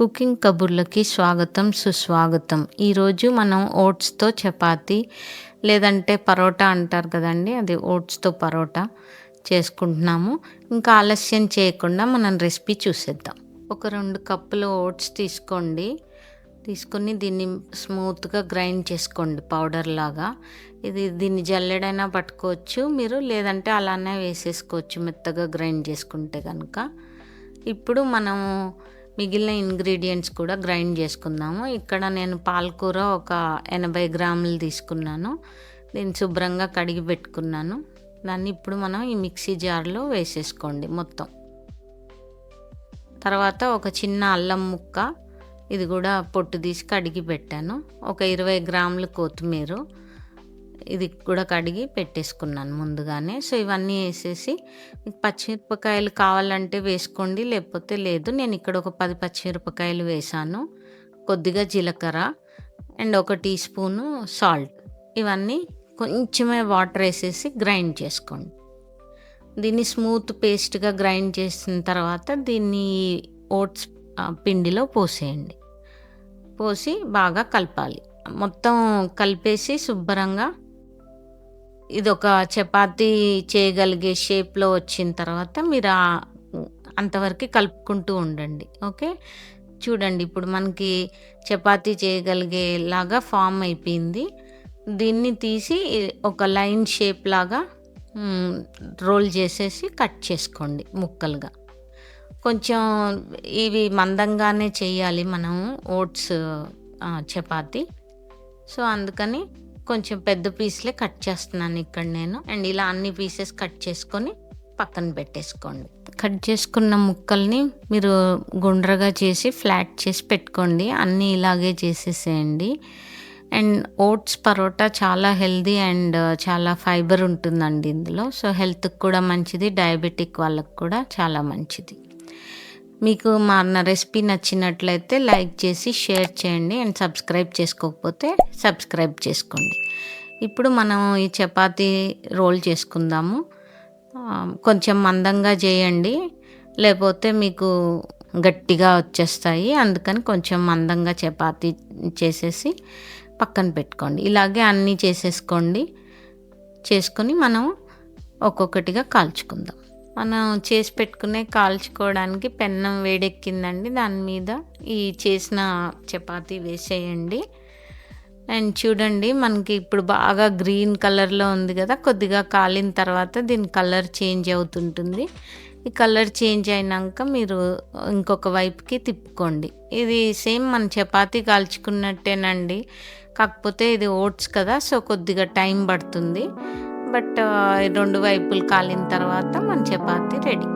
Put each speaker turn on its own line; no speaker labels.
Cooking కబుర్లకి స్వాగతం సుస్వాగతం. ఈరోజు మనం ఓట్స్తో చపాతి లేదంటే పరోటా అంటారు కదండి అది ఓట్స్తో పరోటా చేసుకుంటున్నాము. ఇంకా ఆలస్యం చేయకుండా మనం రెసిపీ చూసేద్దాం. ఒక రెండు కప్పులు ఓట్స్ తీసుకోండి. తీసుకొని దీన్ని స్మూత్గా గ్రైండ్ చేసుకోండి పౌడర్ లాగా. ఇది దీన్ని జల్లెడైనా పట్టుకోవచ్చు మీరు లేదంటే అలానే వేసేసుకోవచ్చు మెత్తగా గ్రైండ్ చేసుకుంటే కనుక. ఇప్పుడు మనము మిగిలిన ఇంగ్రీడియంట్స్ కూడా గ్రైండ్ చేసుకుందాము. ఇక్కడ నేను పాలకూర ఒక ఎనభై గ్రాములు తీసుకున్నాను. దీన్ని శుభ్రంగా కడిగి పెట్టుకున్నాను. దాన్ని ఇప్పుడు మనం ఈ మిక్సీ జార్లో వేసేసుకోండి మొత్తం. తర్వాత ఒక చిన్న అల్లం ముక్క ఇది కూడా పొట్టు తీసి కడిగి పెట్టాను. ఒక ఇరవై గ్రాములు కొత్తిమీర ఇది కూడా కడిగి పెట్టేసుకున్నాను ముందుగానే. సో ఇవన్నీ వేసేసి మీకు పచ్చిమిరపకాయలు కావాలంటే వేసుకోండి లేకపోతే లేదు. నేను ఇక్కడ ఒక పది పచ్చిమిరపకాయలు వేసాను. కొద్దిగా జీలకర్ర అండ్ ఒక టీ స్పూను సాల్ట్. ఇవన్నీ కొంచెమే వాటర్ వేసేసి గ్రైండ్ చేసుకోండి. దీన్ని స్మూత్ పేస్ట్గా గ్రైండ్ చేసిన తర్వాత దీన్ని ఓట్స్ పిండిలో పోసేయండి. పోసి బాగా కలపాలి. మొత్తం కలిపేసి శుభ్రంగా ఇది ఒక చపాతీ చేయగలిగే షేప్లో వచ్చిన తర్వాత మీరు అంతవరకు కలుపుకుంటూ ఉండండి. ఓకే? చూడండి ఇప్పుడు మనకి చపాతీ చేయగలిగేలాగా ఫామ్ అయిపోయింది. దీన్ని తీసి ఒక లైన్ షేప్ లాగా రోల్ చేసేసి కట్ చేసుకోండి ముక్కలుగా. కొంచెం ఇవి మందంగానే చేయాలి మనం ఓట్స్ చపాతి. సో అందుకని కొంచెం పెద్ద పీస్లే కట్ చేస్తున్నాను ఇక్కడ నేను. అండ్ ఇలా అన్ని పీసెస్ కట్ చేసుకొని పక్కన పెట్టేసుకోండి. కట్ చేసుకున్న ముక్కల్ని మీరు గుండ్రగా చేసి ఫ్లాట్ చేసి పెట్టుకోండి. అన్నీ ఇలాగే చేసేసేయండి. అండ్ ఓట్స్ పరోటా చాలా హెల్దీ అండ్ చాలా ఫైబర్ ఉంటుందండి ఇందులో. సో హెల్త్కి కూడా మంచిది డయాబెటిక్ వాళ్ళకి కూడా చాలా మంచిది. మీకు మా రెసిపీ నచ్చినట్లయితే లైక్ చేసి షేర్ చేయండి అండ్ సబ్స్క్రైబ్ చేసుకోకపోతే సబ్స్క్రైబ్ చేసుకోండి. ఇప్పుడు మనం ఈ చపాతీ రోల్ చేసుకుందాము. కొంచెం మందంగా చేయండి. లేకపోతే మీకు గట్టిగా వచ్చేస్తాయి. అందుకని కొంచెం మందంగా చపాతీ చేసేసి పక్కన పెట్టుకోండి. ఇలాగే అన్నీ చేసేసుకోండి. చేసుకొని మనం ఒక్కొక్కటిగా కాల్చుకుందాం. మనం చేసి పెట్టుకునే కాల్చుకోవడానికి పెన్నం వేడెక్కిందండి. దాని మీద ఈ చేసిన చపాతీ వేసేయండి. అండ్ చూడండి మనకి ఇప్పుడు బాగా గ్రీన్ కలర్లో ఉంది కదా కొద్దిగా కాలిన తర్వాత దీని కలర్ చేంజ్ అవుతుంటుంది. ఈ కలర్ చేంజ్ అయినాక మీరు ఇంకొక వైపుకి తిప్పుకోండి. ఇది సేమ్ మన చపాతీ కాల్చుకున్నట్టేనండి. కాకపోతే ఇది ఓట్స్ కదా సో కొద్దిగా టైం పడుతుంది. బట్ రెండు వైపులు కాలిన తర్వాత మన చపాతి రెడీ.